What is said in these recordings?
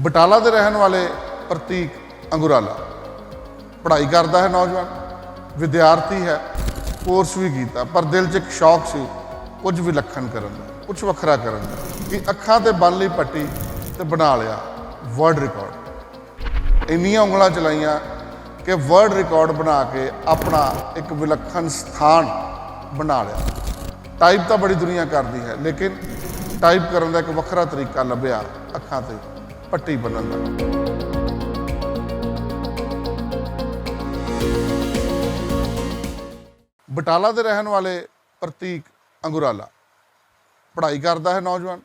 ਬਟਾਲਾ ਦੇ ਰਹਿਣ ਵਾਲੇ ਪ੍ਰਤੀਕ ਅੰਗੁਰਾਲਾ। ਪੜ੍ਹਾਈ ਕਰਦਾ ਹੈ ਨੌਜਵਾਨ, ਵਿਦਿਆਰਥੀ ਹੈ ਕੋਰਸ ਵੀ ਕੀਤਾ, ਪਰ ਦਿਲ 'ਚ ਇੱਕ ਸ਼ੌਕ ਸੀ, ਕੁਝ ਵਿਲੱਖਣ ਕਰਨ ਦਾ, ਕੁਝ ਵੱਖਰਾ ਕਰਨ ਦਾ, ਕਿ ਅੱਖਾਂ ਤੇ ਬੰਨ ਲਈ ਪੱਟੀ ਤੇ ਬਣਾ ਲਿਆ ਵਰਲਡ ਰਿਕਾਰਡ ਇੰਨੀਆਂ ਉਂਗਲਾਂ ਚਲਾਈਆਂ ਕਿ ਵਰਲਡ ਰਿਕਾਰਡ ਬਣਾ ਕੇ ਆਪਣਾ ਇੱਕ ਵਿਲੱਖਣ ਸਥਾਨ ਬਣਾ ਲਿਆ। ਟਾਈਪ ਤਾਂ ਬੜੀ ਦੁਨੀਆ ਕਰਦੀ ਹੈ, ਲੇਕਿਨ ਟਾਈਪ ਕਰਨ ਦਾ ਇੱਕ ਵੱਖਰਾ ਤਰੀਕਾ ਲੱਭਿਆ ਅੱਖਾਂ ਤੇ। ਪੱਟੀ ਬੰਨਣ ਦਾ। ਬਟਾਲਾ ਦੇ ਰਹਿਣ ਵਾਲੇ ਪ੍ਰਤੀਕ ਅੰਗੁਰਾਲਾ। ਪੜ੍ਹਾਈ ਕਰਦਾ ਹੈ ਨੌਜਵਾਨ,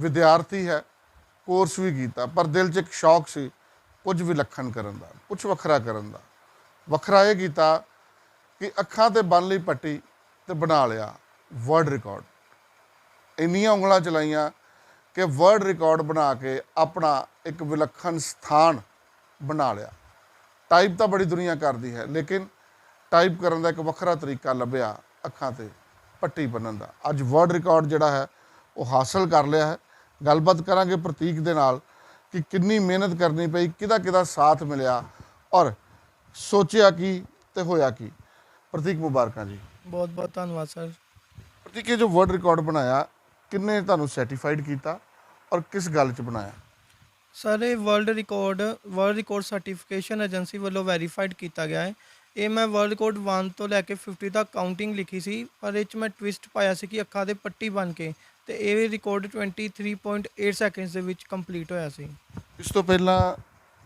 ਵਿਦਿਆਰਥੀ ਹੈ ਕੋਰਸ ਵੀ ਕੀਤਾ, ਪਰ ਦਿਲ 'ਚ ਇੱਕ ਸ਼ੌਕ ਸੀ, ਕੁਝ ਵਿਲੱਖਣ ਕਰਨ ਦਾ, ਕੁਝ ਵੱਖਰਾ ਕਰਨ ਦਾ। ਵੱਖਰਾ ਇਹ ਕੀਤਾ ਕਿ ਅੱਖਾਂ ਤੇ ਬੰਨ ਲਈ ਪੱਟੀ ਤੇ ਬਣਾ ਲਿਆ ਵਰਲਡ ਰਿਕਾਰਡ ਇੰਨੀਆਂ ਉਂਗਲਾਂ ਚਲਾਈਆਂ ਕਿ ਵਰਲਡ ਰਿਕਾਰਡ ਬਣਾ ਕੇ ਆਪਣਾ ਇੱਕ ਵਿਲੱਖਣ ਸਥਾਨ ਬਣਾ ਲਿਆ। ਟਾਈਪ ਤਾਂ ਬੜੀ ਦੁਨੀਆ ਕਰਦੀ ਹੈ ਲੇਕਿਨ ਟਾਈਪ ਕਰਨ ਦਾ ਇੱਕ ਵੱਖਰਾ ਤਰੀਕਾ ਲੱਭਿਆ ਅੱਖਾਂ ਤੇ ਪੱਟੀ ਬੰਨਣ ਦਾ। ਅੱਜ ਵਰਲਡ ਰਿਕਾਰਡ ਜਿਹੜਾ ਹੈ ਉਹ ਹਾਸਲ ਕਰ ਲਿਆ ਹੈ। ਗੱਲਬਾਤ ਕਰਾਂਗੇ ਪ੍ਰਤੀਕ ਦੇ ਨਾਲ ਕਿ ਕਿੰਨੀ ਮਿਹਨਤ ਕਰਨੀ ਪਈ ਕਿਹਦਾ ਕਿਹਦਾ ਸਾਥ ਮਿਲਿਆ ਔਰ ਸੋਚਿਆ ਕੀ ਤੇ ਹੋਇਆ ਕੀ। ਪ੍ਰਤੀਕ ਮੁਬਾਰਕਾਂ ਜੀ। ਬਹੁਤ ਬਹੁਤ ਧੰਨਵਾਦ ਸਰ। ਪ੍ਰਤੀਕ ਇਹ ਜੋ ਵਰਲਡ ਰਿਕਾਰਡ ਬਣਾਇਆ ਕਿੰਨੇ ਤੁਹਾਨੂੰ ਸਰਟੀਫਾਈਡ ਕੀਤਾ? ਔਰ ਕਿਸ ਗੱਲ 'ਚ ਬਣਾਇਆ? ਸਰ ਇਹ world record world record certification agency ਵੱਲੋਂ ਵੈਰੀਫਾਈਡ ਕੀਤਾ ਗਿਆ ਹੈ। ਇਹ ਮੈਂ ਵਰਲਡ ਰਿਕਾਰਡ 1 ਤੋਂ ਲੈ ਕੇ 50 ਤੱਕ ਕਾਊਂਟਿੰਗ ਲਿਖੀ ਸੀ ਪਰ ਇਹ 'ਚ ਮੈਂ ਟਵਿਸਟ ਪਾਇਆ ਸੀ ਕਿ ਅੱਖਾਂ ਦੇ ਪੱਟੀ ਬਣ ਕੇ ਤੇ ਇਹ ਰਿਕਾਰਡ 23.8 ਸੈਕਿੰਡਸ ਦੇ ਵਿੱਚ ਕੰਪਲੀਟ ਹੋਇਆ ਸੀ। ਇਸ ਤੋਂ ਪਹਿਲਾਂ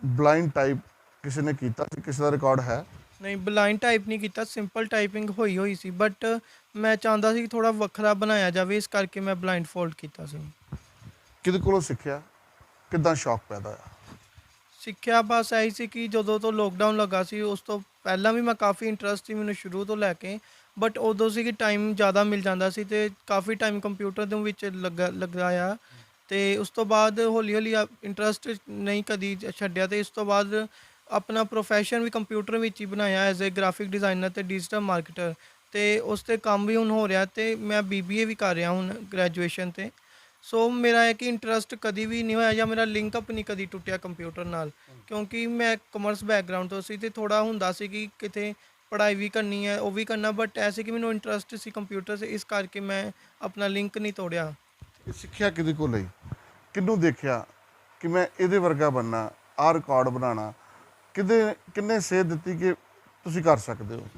ਬਲਾਈਂਡ ਟਾਈਪ ਕਿਸੇ ਨੇ ਕੀਤਾ ਸੀ? ਕਿਸੇ ਦਾ ਰਿਕਾਰਡ ਹੈ? ਨਹੀਂ ਬਲਾਈਂਡ ਟਾਈਪ ਨਹੀਂ ਕੀਤਾ ਸਿੰਪਲ ਟਾਈਪਿੰਗ ਹੋਈ ਹੋਈ ਸੀ ਬਟ ਮੈਂ ਚਾਹੁੰਦਾ ਸੀ ਕਿ ਥੋੜਾ ਵੱਖਰਾ ਬਣਾਇਆ ਜਾਵੇ ਇਸ ਕਰਕੇ ਮੈਂ ਬਲਾਈਂਡ ਫੋਲਡ ਕੀਤਾ ਸੀ। ਕਿਹਦੇ ਕੋਲੋਂ ਸਿੱਖਿਆ? ਕਿੱਦਾਂ ਸ਼ੌਕ ਪੈਦਾ ਹੋਇਆ? ਸਿੱਖਿਆ ਬਸ ਇਹੀ ਸੀ ਕਿ ਜਦੋਂ ਤੋਂ ਲੋਕਡਾਊਨ ਲੱਗਾ ਸੀ, ਉਸ ਤੋਂ ਪਹਿਲਾਂ ਵੀ ਮੈਂ ਕਾਫੀ ਇੰਟਰਸਟ ਸੀ ਮੈਨੂੰ ਸ਼ੁਰੂ ਤੋਂ ਲੈ ਕੇ ਬਟ ਉਦੋਂ ਸੀ ਕਿ ਟਾਈਮ ਜ਼ਿਆਦਾ ਮਿਲ ਜਾਂਦਾ ਸੀ ਤੇ ਕਾਫੀ ਟਾਈਮ ਕੰਪਿਊਟਰ ਦੇ ਵਿੱਚ ਲੱਗਾ, ਲਗਾਇਆ ਤੇ ਉਸ ਤੋਂ ਬਾਅਦ ਹੌਲੀ ਹੌਲੀ ਇੰਟਰਸਟ ਨਹੀਂ ਕਦੀ ਛੱਡਿਆ ਤੇ ਇਸ ਤੋਂ ਬਾਅਦ ਆਪਣਾ ਪ੍ਰੋਫੈਸ਼ਨ ਵੀ ਕੰਪਿਊਟਰ ਵਿੱਚ ਹੀ ਬਣਾਇਆ ਐਜ਼ ਅ ਗ੍ਰਾਫਿਕ ਡਿਜ਼ਾਈਨਰ ਤੇ ਡਿਜੀਟਲ ਮਾਰਕੀਟਰ ਤੇ ਉਸ ਤੇ ਕੰਮ ਵੀ ਹੁਣ ਹੋ ਰਿਹਾ ਤੇ ਮੈਂ ਬੀਬੀਏ ਵੀ ਕਰ ਰਿਹਾ ਹੁਣ ਗ੍ਰੈਜੂਏਸ਼ਨ ਤੇ। ਸੋ ਮੇਰਾ ਹੈ ਕਿ ਇੰਟਰਸਟ ਕਦੀ ਵੀ ਨਹੀਂ ਹੋਇਆ ਜਾਂ ਮੇਰਾ ਲਿੰਕ ਅਪ ਨਹੀਂ ਕਦੀ ਟੁੱਟਿਆ ਕੰਪਿਊਟਰ ਨਾਲ। ਕਿਉਂਕਿ ਮੈਂ ਕਮਰਸ ਬੈਕਗ੍ਰਾਉਂਡ ਤੋਂ ਸੀ ਤੇ ਥੋੜਾ ਹੁੰਦਾ ਸੀ ਕਿ ਕਿਤੇ ਪੜ੍ਹਾਈ ਵੀ ਕਰਨੀ ਹੈ ਉਹ ਵੀ ਕਰਨਾ ਬਟ ਐਸੇ ਕਿ ਮੈਨੂੰ ਇੰਟਰਸਟ ਸੀ ਕੰਪਿਊਟਰ 'ਚ ਇਸ ਕਰਕੇ ਮੈਂ ਆਪਣਾ ਲਿੰਕ ਨਹੀਂ ਤੋੜਿਆ। ਇਹ ਸਿੱਖਿਆ ਕਿਹਦੇ ਕੋਲ ਲਈ ਕਿਹਨੂੰ ਦੇਖਿਆ ਕਿ ਮੈਂ ਇਹਦੇ ਵਰਗਾ ਬੰਨਾ ਆਹ ਰਿਕਾਰਡ ਬਣਾਉਣਾ? ਕਿਹਦੇ ਕਿੰਨੇ ਸੇਧ ਦਿੱਤੀ ਕਿ ਤੁਸੀਂ ਕਰ ਸਕਦੇ ਹੋ?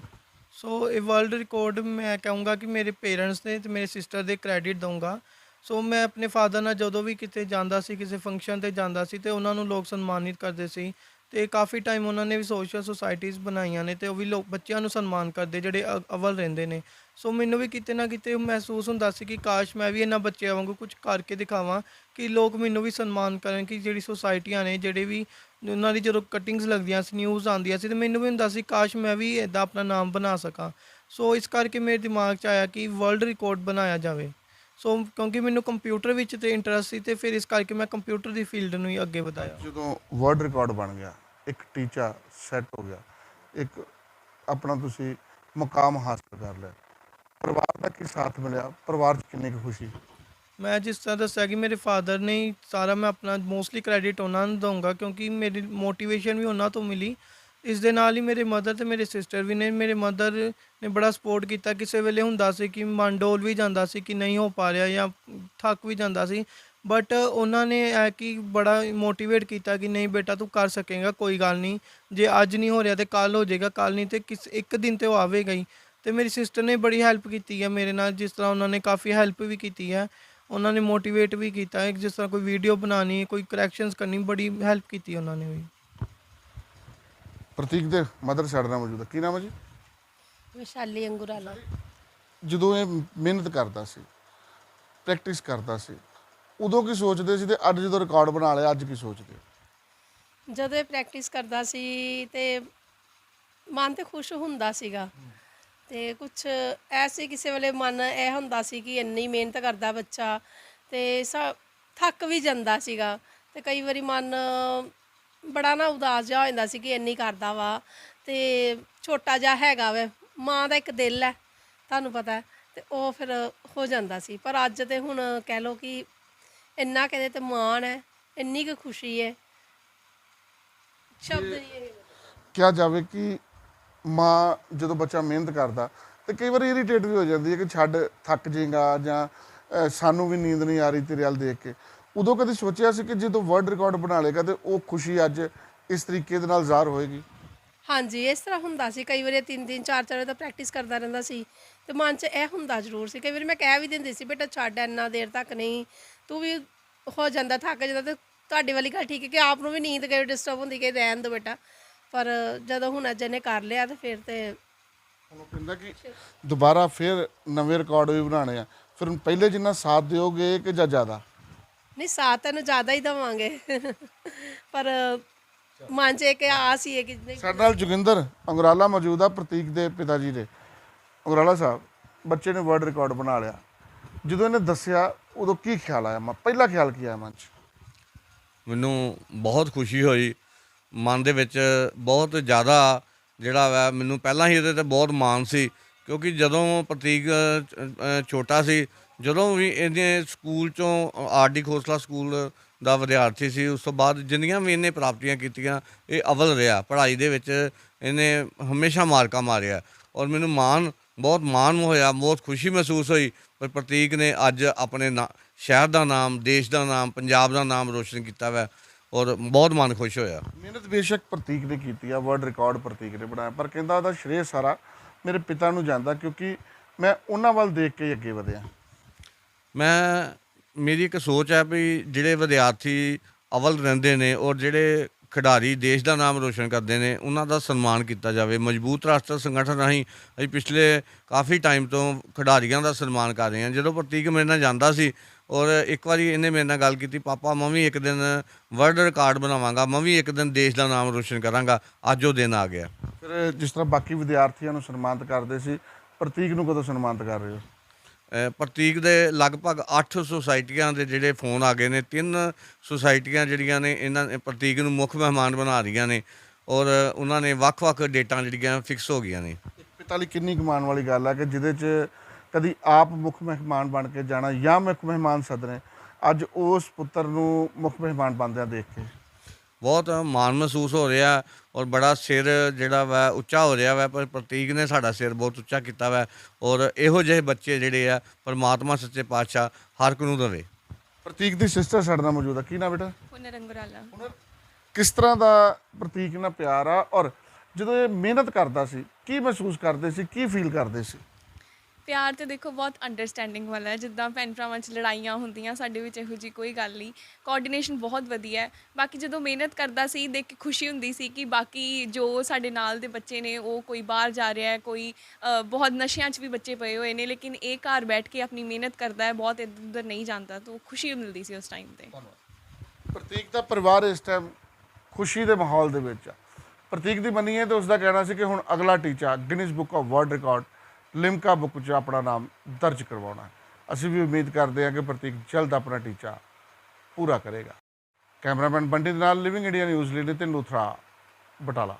ਸੋ ਇਹ ਵਰਲਡ ਰਿਕਾਰਡ ਮੈਂ ਕਹੂੰਗਾ ਕਿ ਮੇਰੇ ਪੇਰੈਂਟਸ ਨੇ ਤੇ ਮੇਰੇ ਸਿਸਟਰ ਦੇ ਕ੍ਰੈਡਿਟ ਦਊਂਗਾ। ਸੋ ਮੈਂ ਆਪਣੇ ਫਾਦਰ ਨਾਲ ਜਦੋਂ ਵੀ ਕਿਤੇ ਜਾਂਦਾ ਸੀ, ਕਿਸੇ ਫੰਕਸ਼ਨ ਤੇ ਜਾਂਦਾ ਸੀ ਤੇ ਉਹਨਾਂ ਨੂੰ ਲੋਕ ਸਨਮਾਨਿਤ ਕਰਦੇ ਸੀ ਤੇ ਕਾਫੀ ਟਾਈਮ ਉਹਨਾਂ ਨੇ ਵੀ ਸੋਸ਼ਲ ਸੁਸਾਇਟੀਆਂ ਬਣਾਈਆਂ ਨੇ ਤੇ ਉਹ ਵੀ ਲੋਕ, ਬੱਚਿਆਂ ਨੂੰ ਸਨਮਾਨ ਕਰਦੇ ਜਿਹੜੇ ਅ- ਅਵਲ ਰਹਿੰਦੇ ਨੇ। ਸੋ ਮੈਨੂੰ ਵੀ ਕਿਤੇ ਨਾ ਕਿਤੇ ਮਹਿਸੂਸ ਹੁੰਦਾ ਸੀ ਕਿ ਕਾਸ਼ ਮੈਂ ਵੀ ਇਹਨਾਂ ਬੱਚਿਆਂ ਵਾਂਗੂ ਕੁਝ ਕਰਕੇ ਦਿਖਾਵਾਂ ਕਿ ਲੋਕ ਮੈਨੂੰ ਵੀ ਸਨਮਾਨ ਕਰਨ ਕਿ ਜਿਹੜੀ ਸੁਸਾਇਟੀਆਂ ਨੇ, ਜਿਹੜੇ ਵੀ ਉਹਨਾਂ ਦੀ ਜਦੋਂ ਕਟਿੰਗਸ ਲੱਗਦੀਆਂ ਸੀ ਨਿਊਜ਼ ਆਉਂਦੀਆਂ ਸੀ ਤੇ ਮੈਨੂੰ ਵੀ ਹੁੰਦਾ ਸੀ ਕਾਸ਼ ਮੈਂ ਵੀ ਇਦਾਂ ਆਪਣਾ ਨਾਮ ਬਣਾ ਸਕਾਂ। ਸੋ ਇਸ ਕਰਕੇ ਮੇਰੇ ਦਿਮਾਗ 'ਚ ਆਇਆ ਕਿ ਵਰਲਡ ਰਿਕਾਰਡ ਬਣਾਇਆ ਜਾਵੇ। ਸੋ ਕਿਉਂਕਿ ਮੈਨੂੰ ਕੰਪਿਊਟਰ ਵਿੱਚ ਤੇ ਇੰਟਰਸਟ ਸੀ ਤੇ ਫਿਰ ਇਸ ਕਰਕੇ ਮੈਂ ਕੰਪਿਊਟਰ ਦੀ ਫੀਲਡ ਨੂੰ ਹੀ ਅੱਗੇ ਵਧਾਇਆ। ਜਦੋਂ ਵਰਲਡ ਰਿਕਾਰਡ ਬਣ ਗਿਆ ਇੱਕ ਟੀਚਾ ਸੈੱਟ ਹੋ ਗਿਆ ਇੱਕ ਆਪਣਾ ਤੁਸੀਂ ਮੁਕਾਮ ਹਾਸਲ ਕਰ ਲਿਆ। ਪਰਿਵਾਰ ਦਾ ਕੀ ਸਾਥ ਮਿਲਿਆ? ਪਰਿਵਾਰ 'ਚ ਕਿੰਨੀ ਖੁਸ਼ੀ? ਮੈਂ ਜਿਸ ਤਰ੍ਹਾਂ ਦੱਸਿਆ ਕਿ ਮੇਰੇ ਫਾਦਰ ਨੇ ਸਾਰਾ ਮੈਂ ਆਪਣਾ ਮੋਸਟਲੀ ਕ੍ਰੈਡਿਟ ਉਹਨਾਂ ਨੂੰ ਦਊਂਗਾ ਕਿਉਂਕਿ ਮੇਰੀ ਮੋਟੀਵੇਸ਼ਨ ਵੀ ਉਹਨਾਂ ਤੋਂ ਮਿਲੀ। ਇਸ ਦੇ ਨਾਲ ਹੀ ਮੇਰੇ ਮਦਰ ਤੇ ਮੇਰੇ ਸਿਸਟਰ ਵੀ ਨੇ, ਮੇਰੇ ਮਦਰ ਨੇ ਬੜਾ ਸਪੋਰਟ ਕੀਤਾ। ਕਿਸੇ ਵੇਲੇ ਹੁੰਦਾ ਸੀ ਕਿ ਮਨ ਡੋਲ ਵੀ ਜਾਂਦਾ ਸੀ ਕਿ ਨਹੀਂ ਹੋ ਪਾ ਰਿਹਾ ਜਾਂ ਥੱਕ ਵੀ ਜਾਂਦਾ ਸੀ। ਬਟ ਉਹਨਾਂ ਨੇ ਇਹ ਕਿ ਬੜਾ ਮੋਟੀਵੇਟ ਕੀਤਾ ਕਿ ਨਹੀਂ ਬੇਟਾ ਤੂੰ ਕਰ ਸਕੇਗਾ, ਕੋਈ ਗੱਲ ਨਹੀਂ। ਜੇ ਅੱਜ ਨਹੀਂ ਹੋ ਰਿਹਾ ਤੇ ਕੱਲ ਹੋ ਜਾਏਗਾ ਕੱਲ ਨਹੀਂ ਤੇ ਕਿਸ, ਇੱਕ ਦਿਨ ਤੇ ਉਹ ਆਵੇਗਾ ਹੀ। ਤੇ ਮੇਰੀ ਸਿਸਟਰ ਨੇ ਬੜੀ ਹੈਲਪ ਕੀਤੀ ਹੈ ਮੇਰੇ ਨਾਲ, ਜਿਸ ਤਰ੍ਹਾਂ ਉਹਨਾਂ ਨੇ ਕਾਫੀ ਹੈਲਪ ਵੀ ਕੀਤੀ ਹੈ। ਉਹਨਾਂ ਨੇ ਮੋਟੀਵੇਟ ਵੀ ਕੀਤਾ ਹੈ ਜਿਸ ਤਰ੍ਹਾਂ ਕੋਈ ਵੀਡੀਓ ਬਣਾਉਣੀ, ਕੋਈ ਕਰੈਕਸ਼ਨਸ ਕਰਨੀ, ਬੜੀ ਹੈਲਪ ਕੀਤੀ ਉਹਨਾਂ ਨੇ ਵੀ। ਪ੍ਰਤੀਕ ਦੇ ਮਦਰ ਨਾਲ ਮੌਜੂਦ ਹੈ ਕੀ ਨਾਮ ਹੈ ਜੀ? ਵਿਸ਼ਾਲੀ ਅੰਗੁਰਾਲਾ। ਜਦੋਂ ਇਹ ਮਿਹਨਤ ਕਰਦਾ ਸੀ ਪ੍ਰੈਕਟਿਸ ਕਰਦਾ ਸੀ ਉਦੋਂ ਕੀ ਸੋਚਦੇ ਸੀ ਤੇ ਅੱਜ ਜਦੋਂ ਰਿਕਾਰਡ ਬਣਾ ਲਿਆ ਅੱਜ ਕੀ ਸੋਚਦੇ? ਹੋ? ਜਦੋਂ ਇਹ ਪ੍ਰੈਕਟਿਸ ਕਰਦਾ ਸੀ ਤੇ ਮਨ ਤੇ ਖੁਸ਼ ਹੁੰਦਾ ਸੀਗਾ। ਤੇ ਕੁਝ ਐਸੇ ਕਿਸੇ ਵੇਲੇ ਮਨ ਇਹ ਹੁੰਦਾ ਸੀ ਕਿ ਇੰਨੀ ਮਿਹਨਤ ਕਰਦਾ ਬੱਚਾ ਤੇ ਥੱਕ ਵੀ ਜਾਂਦਾ ਸੀਗਾ ਤੇ ਕਈ ਵਾਰੀ ਮਨ ਬੜਾ ਨਾ ਉਦਾਸ ਜਿਹਾ ਹੋ ਜਾਂਦਾ ਸੀ ਕਿ ਇੰਨੀ ਕਰਦਾ ਵਾ ਤੇ ਛੋਟਾ ਜਿਹਾ ਹੈਗਾ ਵੇ ਮਾਂ ਦਾ ਇੱਕ ਦਿਲ ਹੈ ਤੁਹਾਨੂੰ ਪਤਾ ਹੈ ਤੇ ਉਹ ਫਿਰ ਹੋ ਜਾਂਦਾ ਸੀ। ਪਰ ਅੱਜ ਤੇ ਹੁਣ ਕਹਿ ਲਓ ਕਿ ਇੰਨਾ ਕਹਿੰਦੇ ਤੇ ਮਾਣ ਹੈ ਇੰਨੀ ਕੁ ਖੁਸ਼ੀ ਹੈ। ਸ਼ਬਦ ਨਹੀਂ ਇਹ ਕਿਹਾ ਜਾਵੇ ਕਿ ਮਾਂ ਜਦੋਂ ਬੱਚਾ ਮਿਹਨਤ ਕਰਦਾ ਤੇ ਕਈ ਵਾਰ ਇਰੀਟੇਟ ਵੀ ਹੋ ਜਾਂਦੀ ਹੈ ਕਿ ਛੱਡ ਥੱਕ ਜਾਏਗਾ ਜਾਂ ਅਹ, ਸਾਨੂੰ ਵੀ ਨੀਂਦ ਨਹੀਂ ਆ ਰਹੀ ਤੇਰੇ ਵੱਲ ਦੇਖ ਕੇ। ਉਦੋਂ ਕਦੇ ਸੋਚਿਆ ਸੀ ਕਿ ਜਦੋਂ ਵਰਲਡ ਰਿਕਾਰਡ ਬਣਾ ਲੇਗਾ ਤੇ ਉਹ ਖੁਸ਼ੀ ਅੱਜ ਇਸ ਤਰੀਕੇ ਦੇ ਨਾਲ ਜ਼ਾਹਰ ਹੋਏਗੀ? ਹਾਂਜੀ ਇਸ ਤਰ੍ਹਾਂ ਹੁੰਦਾ ਸੀ। ਕਈ ਵਾਰੀ ਤਿੰਨ ਦਿਨ ਚਾਰ ਚਾਰ ਵਜੇ ਤਾਂ ਪ੍ਰੈਕਟਿਸ ਕਰਦਾ ਰਹਿੰਦਾ ਸੀ ਤੇ ਮਨ 'ਚ ਇਹ ਹੁੰਦਾ ਜ਼ਰੂਰ ਸੀ। ਕਈ ਵਾਰੀ ਮੈਂ ਕਹਿ ਵੀ ਦਿੰਦੀ ਸੀ ਬੇਟਾ ਛੱਡ ਇੰਨਾ ਦੇਰ ਤੱਕ ਨਹੀਂ। ਤੂੰ ਵੀ ਹੋ ਜਾਂਦਾ ਥੱਕ ਜਾਂਦਾ ਤੇ ਤੁਹਾਡੀ ਵਾਲੀ ਗੱਲ ਠੀਕ ਹੈ ਕਿ ਆਪ ਨੂੰ ਵੀ ਨੀਂਦ ਕਈ ਡਿਸਟਰਬ ਹੁੰਦੀ ਕਿ ਰਹਿਣ ਦੋ ਬੇਟਾ। ਪਰ ਜਦੋਂ ਹੁਣ ਅੱਜ ਇਹਨੇ ਕਰ ਲਿਆ ਤੇ ਫਿਰ ਤੇ ਉਹਨੂੰ ਕਹਿੰਦਾ ਕਿ ਦੁਬਾਰਾ ਫਿਰ ਨਵੇਂ ਰਿਕਾਰਡ ਵੀ ਬਣਾਉਣੇ ਆ। ਫਿਰ ਪਹਿਲੇ ਜਿੰਨਾ ਸਾਥ ਦਿਓਗੇ ਕਿ ਜਾਂ ਜ਼ਿਆਦਾ? ਨਹੀਂ ਸਾਥ ਤੈਨੂੰ ਜ਼ਿਆਦਾ ਹੀ ਦਵਾਂਗੇ। ਪਰ ਮਨ 'ਚ ਇੱਕ ਆਸ ਹੀ ਹੈ ਕਿ ਨਹੀਂ ਸਾਡੇ ਨਾਲ ਜੋਗਿੰਦਰ ਅੰਗਰਾਲਾ ਮੌਜੂਦ ਆ ਪ੍ਰਤੀਕ ਦੇ ਪਿਤਾ ਜੀ ਦੇ। ਅੰਗਰਾਲਾ ਸਾਹਿਬ ਬੱਚੇ ਨੇ ਵਰਲਡ ਰਿਕਾਰਡ ਬਣਾ ਲਿਆ। ਜਦੋਂ ਇਹਨੇ ਦੱਸਿਆ ਉਦੋਂ ਕੀ ਖਿਆਲ ਆਇਆ? ਮਨ ਪਹਿਲਾ ਖਿਆਲ ਕੀ ਆਇਆ ਮਨ 'ਚ? ਮੈਨੂੰ ਬਹੁਤ ਖੁਸ਼ੀ ਹੋਈ। ਮਨ ਦੇ ਵਿੱਚ ਬਹੁਤ ਜ਼ਿਆਦਾ ਜਿਹੜਾ ਵਾ ਮੈਨੂੰ ਪਹਿਲਾਂ ਹੀ ਇਹਦੇ ਤੇ ਬਹੁਤ ਮਾਣ ਸੀ। ਕਿਉਂਕਿ ਜਦੋਂ ਪ੍ਰਤੀਕ ਛੋਟਾ ਸੀ, ਜਦੋਂ ਵੀ ਇਹਨੇ ਸਕੂਲ ਚੋਂ ਆਰਡੀ ਖੋਸਲਾ ਸਕੂਲ ਦਾ ਵਿਦਿਆਰਥੀ ਸੀ, ਉਸ ਤੋਂ ਬਾਅਦ ਜਿੰਨੀਆਂ ਵੀ ਇਹਨੇ ਪ੍ਰਾਪਤੀਆਂ ਕੀਤੀਆਂ, ਇਹ ਅਵਲ ਰਿਹਾ। ਪੜ੍ਹਾਈ ਦੇ ਵਿੱਚ ਇਹਨੇ ਹਮੇਸ਼ਾ ਮਾਰਕਾ ਮਾਰਿਆ। ਔਰ ਮੈਨੂੰ ਮਾਣ, ਬਹੁਤ ਮਾਣ ਹੋਇਆ, ਬਹੁਤ ਖੁਸ਼ੀ ਮਹਿਸੂਸ ਹੋਈ, ਪਰ ਪ੍ਰਤੀਕ ਨੇ ਅੱਜ ਆਪਣੇ ਨਾ- ਸ਼ਹਿਰ ਦਾ ਨਾਮ, ਦੇਸ਼ ਦਾ ਨਾਮ, ਪੰਜਾਬ ਦਾ ਨਾਮ ਰੋਸ਼ਨ ਕੀਤਾ ਵਾ, ਔਰ ਬਹੁਤ ਮਨ ਖੁਸ਼ ਹੋਇਆ। ਮਿਹਨਤ ਬੇਸ਼ੱਕ ਪ੍ਰਤੀਕ ਨੇ ਕੀਤੀ ਆ, ਵਰਲਡ ਰਿਕਾਰਡ ਪ੍ਰਤੀਕ ਨੇ ਬਣਾਇਆ, ਪਰ ਕਹਿੰਦਾ ਉਹਦਾ ਸ਼੍ਰੇਅ ਸਾਰਾ ਮੇਰੇ ਪਿਤਾ ਨੂੰ ਜਾਂਦਾ ਕਿਉਂਕਿ ਮੈਂ ਉਹਨਾਂ ਵੱਲ ਦੇਖ ਕੇ ਹੀ ਅੱਗੇ ਵਧਿਆ। ਮੈਂ, ਮੇਰੀ ਇੱਕ ਸੋਚ ਹੈ ਵੀ ਜਿਹੜੇ ਵਿਦਿਆਰਥੀ ਅਵਲ ਰਹਿੰਦੇ ਨੇ ਔਰ ਜਿਹੜੇ ਖਿਡਾਰੀ ਦੇਸ਼ ਦਾ ਨਾਮ ਰੋਸ਼ਨ ਕਰਦੇ ਨੇ, ਉਹਨਾਂ ਦਾ ਸਨਮਾਨ ਕੀਤਾ ਜਾਵੇ। ਮਜ਼ਬੂਤ ਰਾਸ਼ਟਰ ਸੰਗਠਨ ਰਾਹੀਂ ਅਸੀਂ ਪਿਛਲੇ ਕਾਫੀ ਟਾਈਮ ਤੋਂ ਖਿਡਾਰੀਆਂ ਦਾ ਸਨਮਾਨ ਕਰ ਰਹੇ ਹਾਂ। ਜਦੋਂ ਪ੍ਰਤੀਕ ਮੇਰੇ ਨਾਲ ਜਾਂਦਾ ਸੀ ਔਰ ਇੱਕ ਵਾਰੀ ਇਹਨੇ ਮੇਰੇ ਨਾਲ ਗੱਲ ਕੀਤੀ ਪਾਪਾ ਮੈਂ ਵੀ ਇੱਕ ਦਿਨ ਵਰਲਡ ਰਿਕਾਰਡ ਬਣਾਵਾਂਗਾ ਮੈਂ ਵੀ ਇੱਕ ਦਿਨ ਦੇਸ਼ ਦਾ ਨਾਮ ਰੋਸ਼ਨ ਕਰਾਂਗਾ ਅੱਜ ਉਹ ਦਿਨ ਆ ਗਿਆ। ਫਿਰ ਜਿਸ ਤਰ੍ਹਾਂ ਬਾਕੀ ਵਿਦਿਆਰਥੀਆਂ ਨੂੰ ਸਨਮਾਨਿਤ ਕਰਦੇ ਸੀ ਪ੍ਰਤੀਕ ਨੂੰ ਕਦੋਂ ਸਨਮਾਨਿਤ ਕਰ ਰਹੇ ਹੋ? ਪ੍ਰਤੀਕ ਦੇ ਲਗਭਗ 8 ਸੁਸਾਇਟੀਆਂ ਦੇ ਜਿਹੜੇ ਫੋਨ ਆ ਗਏ ਨੇ ਤਿੰਨ ਸੁਸਾਇਟੀਆਂ ਜਿਹੜੀਆਂ ਨੇ ਇਹਨਾਂ ਨੇ ਪ੍ਰਤੀਕ ਨੂੰ ਮੁੱਖ ਮਹਿਮਾਨ ਬਣਾ ਰਹੀਆਂ ਨੇ ਔਰ ਉਹਨਾਂ ਨੇ ਵੱਖ-ਵੱਖ ਡੇਟਾਂ ਜਿਹੜੀਆਂ ਫਿਕਸ ਹੋ ਗਈਆਂ ਨੇ। ਪਿਤਾ ਲਈ ਕਿੰਨੀ ਕਮਾਨ ਵਾਲੀ ਗੱਲ ਹੈ ਕਿ ਜਿਹਦੇ 'ਚ ਕਦੀ ਆਪ ਮੁੱਖ ਮਹਿਮਾਨ ਬਣ ਕੇ ਜਾਣਾ ਜਾਂ ਮੁੱਖ ਮਹਿਮਾਨ ਸੱਦਣੇ ਅੱਜ ਉਸ ਪੁੱਤਰ ਨੂੰ ਮੁੱਖ ਮਹਿਮਾਨ ਬਣਦਿਆਂ ਦੇਖ ਕੇ। ਬਹੁਤ ਮਾਣ ਮਹਿਸੂਸ ਹੋ ਰਿਹਾ ਔਰ ਬੜਾ ਸਿਰ ਜਿਹੜਾ ਵਾ ਉੱਚਾ ਹੋ ਰਿਹਾ ਵਾ ਪਰ ਪ੍ਰਤੀਕ ਨੇ ਸਾਡਾ ਸਿਰ ਬਹੁਤ ਉੱਚਾ ਕੀਤਾ ਵਾ ਔਰ ਇਹੋ ਜਿਹੇ ਬੱਚੇ ਜਿਹੜੇ ਆ ਪਰਮਾਤਮਾ ਸੱਚੇ ਪਾਤਸ਼ਾਹ ਹਰ ਇੱਕ ਨੂੰ ਦੇਵੇ। ਪ੍ਰਤੀਕ ਦੀ ਸਿਸਟਰ ਸਾਡੇ ਨਾਲ ਮੌਜੂਦ ਆ। ਕੀ ਨਾ ਬੇਟਾ? ਪੁਨਰ ਅੰਗੁਰਾਲਾ ਕਿਸ ਤਰ੍ਹਾਂ ਦਾ ਪ੍ਰਤੀਕ ਨਾਲ ਪਿਆਰ ਆ ਔਰ ਜਦੋਂ ਇਹ ਮਿਹਨਤ ਕਰਦਾ ਸੀ ਕੀ ਮਹਿਸੂਸ ਕਰਦੇ ਸੀ ਕੀ ਫੀਲ ਕਰਦੇ ਸੀ? ਪਿਆਰ ਤੇ ਦੇਖੋ ਬਹੁਤ ਅੰਡਰਸਟੈਂਡਿੰਗ ਵਾਲਾ ਹੈ। ਜਿੱਦਾਂ ਭੈਣ ਭਰਾਵਾਂ 'ਚ ਲੜਾਈਆਂ ਹੁੰਦੀਆਂ ਸਾਡੇ ਵਿੱਚ ਇਹੋ ਜੀ ਕੋਈ ਗੱਲ ਨਹੀਂ। ਕੋਆਰਡੀਨੇਸ਼ਨ ਬਹੁਤ ਵਧੀਆ ਹੈ। ਬਾਕੀ ਜਦੋਂ ਮਿਹਨਤ ਕਰਦਾ ਸੀ ਦੇਖ ਕੇ ਖੁਸ਼ੀ ਹੁੰਦੀ ਸੀ ਕਿ ਬਾਕੀ ਜੋ ਸਾਡੇ ਨਾਲ ਦੇ ਬੱਚੇ ਨੇ ਉਹ ਕੋਈ ਬਾਹਰ ਜਾ ਰਿਹਾ ਹੈ ਕੋਈ ਅ, ਬਹੁਤ ਨਸ਼ਿਆਂ 'ਚ ਵੀ ਬੱਚੇ ਪਏ ਹੋਏ ਨੇ ਲੇਕਿਨ ਇਹ ਘਰ ਬੈਠ ਕੇ ਆਪਣੀ ਮਿਹਨਤ ਕਰਦਾ ਹੈ ਬਹੁਤ ਇੱਧਰ ਉੱਧਰ ਨਹੀਂ ਜਾਂਦਾ ਤਾਂ ਖੁਸ਼ੀ ਮਿਲਦੀ ਸੀ ਉਸ ਟਾਈਮ ਤੇ। ਪ੍ਰਤੀਕ ਦਾ ਪਰਿਵਾਰ ਇਸ ਟਾਈਮ ਖੁਸ਼ੀ ਦੇ ਮਾਹੌਲ ਦੇ ਵਿੱਚ ਆ। ਪ੍ਰਤੀਕ ਦੀ ਮੰਨੀਏ ਤਾਂ ਉਸ ਦਾ ਕਹਿਣਾ ਸੀ ਕਿ ਹੁਣ ਅਗਲਾ ਟੀਚਾ Guinness book of world record Limca book 'ਚ ਆਪਣਾ ਨਾਮ ਦਰਜ ਕਰਵਾਉਣਾ ਅਸੀਂ ਵੀ ਉਮੀਦ ਕਰਦੇ ਹਾਂ ਕਿ ਪ੍ਰਤੀਕ ਜਲਦ ਆਪਣਾ ਟੀਚਾ ਪੂਰਾ ਕਰੇਗਾ। ਕੈਮਰਾਮੈਨ ਬੰਟੀ ਦੇ ਨਾਲ ਲਿਵਿੰਗ ਇੰਡੀਆ ਨਿਊਜ਼ ਲਈ ਨਿਤਿਨ ਲੂਥਰਾ, ਬਟਾਲਾ।